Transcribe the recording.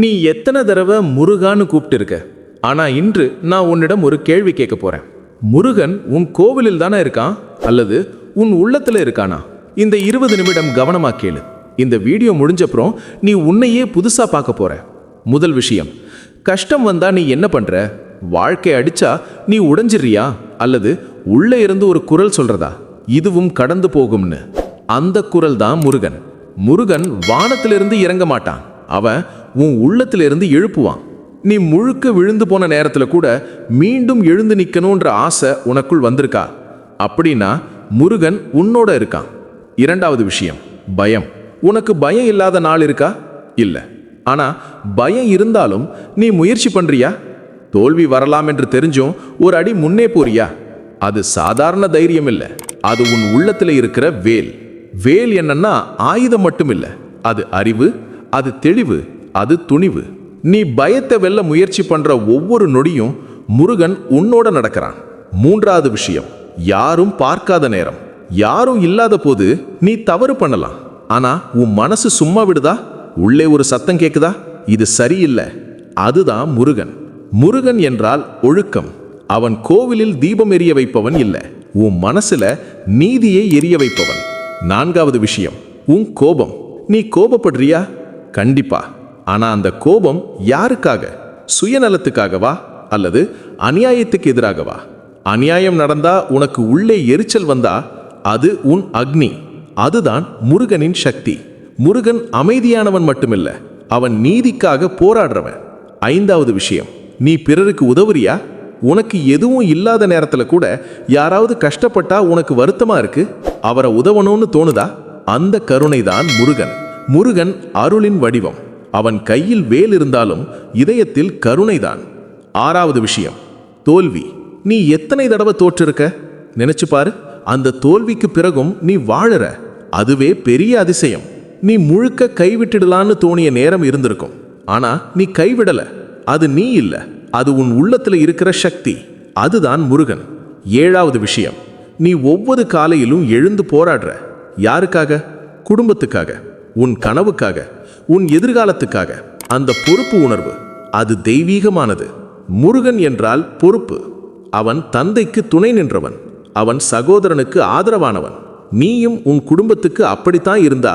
நீ எத்தனை தடவை முருகான்னு கூப்பிட்டு இருக்க ஆனா இன்று நான் உன்னிடம் ஒரு கேள்வி கேட்க போறேன். முருகன் உன் கோவிலில் தானே இருக்கான்? அல்லது உன் உள்ளத்துல இருக்கானா? இந்த இருபது நிமிடம் கவனமா கேளு. இந்த வீடியோ முடிஞ்சப்புறம் நீ உன்னையே புதுசா பார்க்க போற. முதல் விஷயம் கஷ்டம் வந்தா நீ என்ன பண்ற? வாழ்க்கை அடிச்சா நீ உடைஞ்சிடுறியா? அல்லது உள்ள இருந்து ஒரு குரல் சொல்றதா? இதுவும் கடந்து போகும்னு. அந்த குரல் தான் முருகன். முருகன் வானத்திலிருந்து இறங்க மாட்டான். அவன் உன் உள்ளத்திலிருந்து எழுப்புவான். நீ முழுக்க விழுந்து போன நேரத்தில் கூட மீண்டும் எழுந்து நிற்கணுன்ற ஆசை உனக்குள் வந்திருக்கா? அப்படின்னா முருகன் உன்னோட இருக்கான். இரண்டாவது விஷயம் பயம். உனக்கு பயம் இல்லாத நாள் இருக்கா? இல்லை. ஆனால் பயம் இருந்தாலும் நீ முயற்சி பண்ணுறியா தோல்வி வரலாம் என்று தெரிஞ்சும் ஒரு அடி முன்னே போறியா? அது சாதாரண தைரியம் இல்லை. அது உன் உள்ளத்தில் இருக்கிற வேல். வேல் என்னன்னா ஆயுதம் மட்டும் இல்லை. அது அறிவு அது தெளிவு அது துணிவு. நீ பயத்தை வெல்ல முயற்சி பண்ற ஒவ்வொரு நொடியும் முருகன் உன்னோட நடக்கிறான். மூன்றாவது விஷயம் யாரும் பார்க்காத நேரம். யாரும் இல்லாத போது நீ தவறு பண்ணலாம். ஆனா உன் மனசு சும்மா விடுதா? உள்ளே ஒரு சத்தம் கேக்குதா? இது சரியில்லை. அதுதான் முருகன். முருகன் என்றால் ஒழுக்கம். அவன் கோவிலில் தீபம் எரிய வைப்பவன் இல்ல. உன் மனசுல நீதியை எரிய வைப்பவன். நான்காவது விஷயம் உன் கோபம். நீ கோபப்படுறியா? கண்டிப்பா. ஆனா அந்த கோபம் யாருக்காக? சுயநலத்துக்காகவா? அல்லது அநியாயத்துக்கு எதிராகவா? அநியாயம் நடந்தா உனக்கு உள்ளே எரிச்சல் வந்தா அது உன் அக்னி. அதுதான் முருகனின் சக்தி. முருகன் அமைதியானவன் மட்டுமில்ல அவன் நீதிக்காக போராடுறவன். ஐந்தாவது விஷயம் நீ பிறருக்கு உதவுறியா? உனக்கு எதுவும் இல்லாத நேரத்துல கூட யாராவது கஷ்டப்பட்டா உனக்கு வருத்தமா இருக்கு? அவரை உதவணும்னு தோணுதா? அந்த கருணைதான் முருகன். முருகன் அருளின் வடிவம். அவன் கையில் வேல் இருந்தாலும் இதயத்தில் கருணைதான். ஆறாவது விஷயம் தோல்வி. நீ எத்தனை தடவை தோற்றிருக்க? நினைச்சு பாரு அந்த தோல்விக்கு பிறகும் நீ வாழற. அதுவே பெரிய அதிசயம். நீ முழுக்க கைவிட்டுடலான்னு தோணிய நேரம் இருந்திருக்கும். ஆனா நீ கைவிடல. அது நீ இல்ல. அது உன் உள்ளத்துல இருக்கிற சக்தி. அதுதான் முருகன். ஏழாவது விஷயம் நீ ஒவ்வொரு காலையிலும் எழுந்து போராடுற. யாருக்காக? குடும்பத்துக்காக. உன் கனவுக்காக உன் எதிர்காலத்துக்காக. அந்த பொறுப்பு உணர்வு அது தெய்வீகமானது. முருகன் என்றால் பொறுப்பு. அவன் தந்தைக்கு துணை நின்றவன். அவன் சகோதரனுக்கு ஆதரவானவன். நீயும் உன் குடும்பத்துக்கு அப்படித்தான் இருந்தா